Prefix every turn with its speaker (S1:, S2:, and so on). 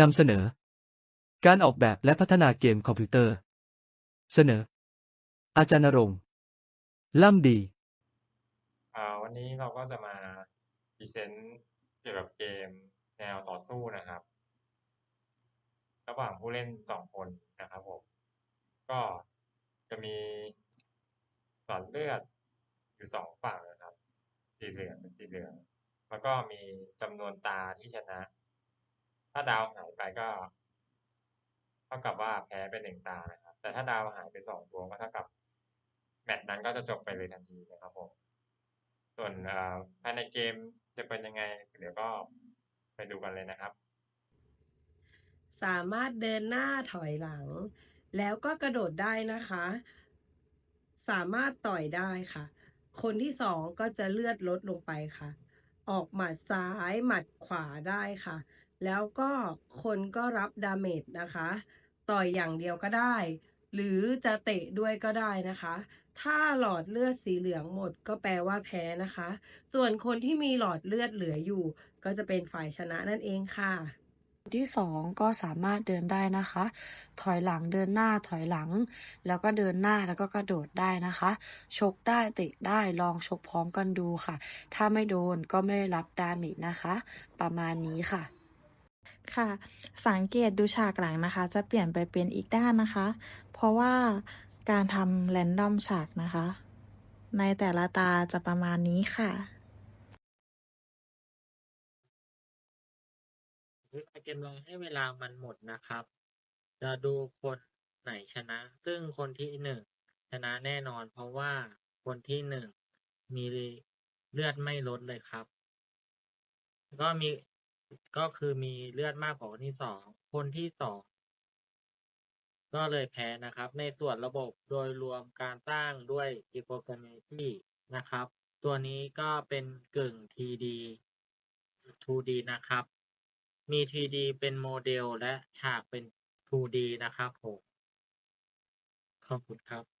S1: นำเสนอ การออกแบบและพัฒนาเกมคอมพิวเตอร์ เสนอ อาจารย์ณรงค์ล่ำดี
S2: อ่าวันนี้เราก็จะมาพรีเซนต์เกี่ยวกับเกมแนวต่อสู้นะครับ ระหว่างผู้เล่นสองคนนะครับผมก็จะมีหลอดเลือดอยู่สองฝั่งนะครับ สีเหลืองเป็นสีเหลือง แล้วก็มีจำนวนตาที่ชนะ ถ้าดาวหายไปก็เท่ากับว่าแพ้ไปหนึ่งตานะครับ แต่ถ้าดาวหายไปสองดวงก็เท่ากับแมตช์นั้นก็จะจบไปเลยทันทีนะครับผม ส่วนภายในเกมจะเป็นยังไง เดี๋ยวก็ไปดูกันเลยนะครับ
S3: สามารถเดินหน้าถอยหลัง แล้วก็กระโดดได้นะคะ สามารถต่อยได้ค่ะ คนที่สองก็จะเลือดลดลงไปค่ะ ออกหมัดซ้ายหมัดขวาได้ค่ะ แล้วก็คนก็รับดาเมจนะคะ ต่อยอย่างเดียวก็ได้ หรือจะเตะด้วยก็ได้นะคะ ถ้าหลอดเลือดสีเหลืองหมดก็แปลว่าแพ้นะคะ ส่วนคนที่มีหลอดเลือดเหลืออยู่ ก็จะเป็นฝ่ายชนะนั่นเองค่ะ
S4: ที่สองก็สามารถเดินได้นะคะ ถอยหลังเดินหน้าถอยหลัง แล้วก็เดินหน้าแล้วก็กระโดดได้นะคะ ชกได้เตะได้ลองชกพร้อมกันดูค่ะ ถ้าไม่โดนก็ไม่ได้รับดาเมจนะคะ ประมาณนี้ค่ะ
S5: ค่ะ สังเกตดูฉากหลังนะคะ จะเปลี่ยนไปเป็นอีกด้านนะคะ เพราะว่าการทำแรนดอมฉากนะคะ ในแต่ละตาจะประมาณนี้ค่ะ
S6: เวลาเกมราให้เวลามันหมดนะครับ จะดูคนไหนชนะ ซึ่งคนที่หนึ่งชนะแน่นอน เพราะว่าคนที่หนึ่งมีเลือดไม่ลดเลยครับ ก็มี ก็คือมีเลือดมากกว่าคนที่สอง คนที่สองก็เลยแพ้นะครับ ในส่วนระบบโดยรวมการสร้างด้วย e p r o g r a m m i n g นะครับ ตัวนี้ก็เป็นกึ่ง TD 2D นะครับ มี 3D เป็นโมเดลและฉากเป็น 2D นะครับผม ขอบคุณครับ